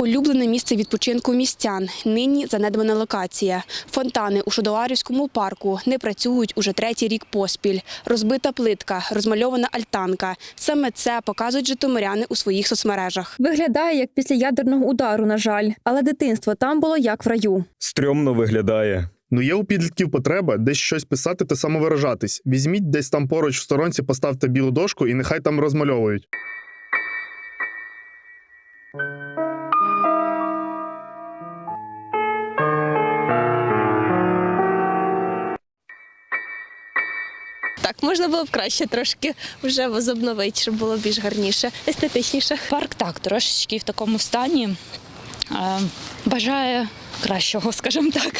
Улюблене місце відпочинку містян. Нині занедбана локація. Фонтани у Шодоларівському парку не працюють уже третій рік поспіль. Розбита плитка, розмальована альтанка. Саме це показують житомиряни у своїх соцмережах. Виглядає як після ядерного удару, на жаль, але дитинство там було як в раю. Стрьомно виглядає. Ну, є у підлітків потреба десь щось писати та самовиражатись. Візьміть десь там поруч в сторонці, поставте білу дошку і нехай там розмальовують. Так, можна було б краще трошки вже возобновити, щоб було більш гарніше, естетичніше. Парк так трошечки в такому стані. Е, Бажає кращого, скажімо так.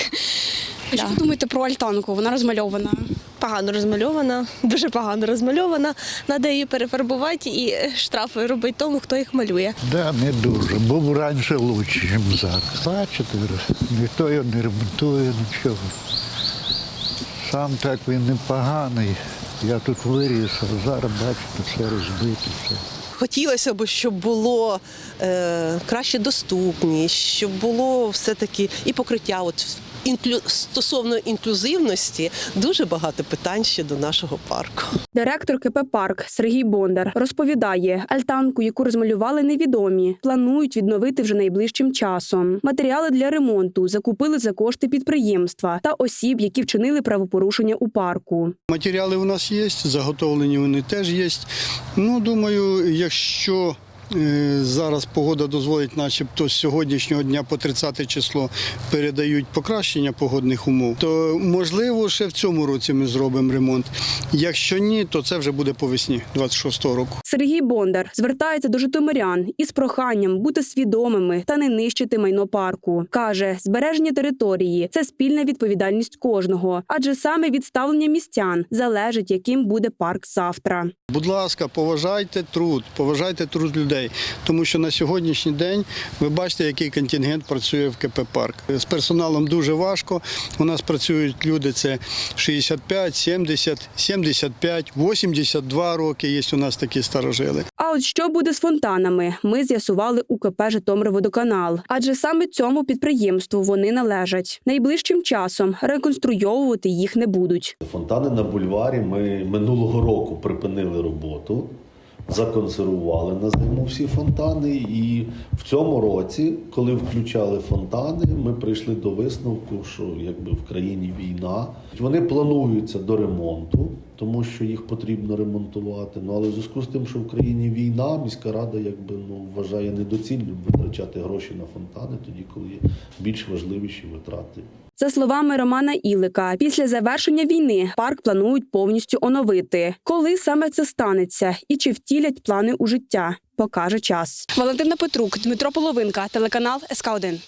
А Що ви думаєте про альтанку? Вона розмальована. Погано розмальована, дуже погано розмальована. Треба її перефарбувати і штрафи робити тому, хто їх малює. Да, не дуже. Був раніше лучше, ніж зараз. Бачите, ніхто його не ремонтує, нічого. Сам так він непоганий. Я тут виріс, а зараз бачите, все розбите. Все. Хотілося б, щоб було е, краще доступність, щоб було все-таки і покриття. От інклю... стосовно інклюзивності дуже багато питань ще до нашого парку. Директор КП Парк Сергій Бондар розповідає, альтанку, яку розмалювали невідомі, планують відновити вже найближчим часом. Матеріали для ремонту закупили за кошти підприємства та осіб, які вчинили правопорушення у парку. Матеріали у нас є, заготовлені вони теж є. Ну, думаю, якщо зараз погода дозволить, начебто з сьогоднішнього дня по 30 число передають покращення погодних умов, то можливо ще в цьому році ми зробимо ремонт. Якщо ні, то це вже буде по весні 26-го року. Сергій Бондар звертається до житомирян із проханням бути свідомими та не нищити майно парку. каже, збереження території це спільна відповідальність кожного, адже саме від ставлення містян залежить, яким буде парк завтра. Будь ласка, поважайте труд, поважайте труд людей, тому що на сьогоднішній день ви бачите, який контингент працює в КП Парк. З персоналом дуже важко. У нас працюють люди це 65, 70, 75, 82 роки. Є у нас такі старожили. А от що буде з фонтанами, ми з'ясували у КП «Житомирводоканал», адже саме цьому підприємству вони належать. Найближчим часом реконструйовувати їх не будуть. Фонтани на бульварі ми минулого року припинили роботу, законсервували на зиму всі фонтани. І в цьому році, коли включали фонтани, ми прийшли до висновку, що якби в країні війна. Вони плануються до ремонту, тому що їх потрібно ремонтувати. Ну але в зв'язку з тим, що в країні війна, міська рада якби ну вважає недоцільним витрачати гроші на фонтани, тоді коли є більш важливіші витрати. За словами Романа Ілика, після завершення війни парк планують повністю оновити. Коли саме це станеться і чи втілять плани у життя, покаже час. Валентина Петрук, Дмитро Половинка, телеканал СК 1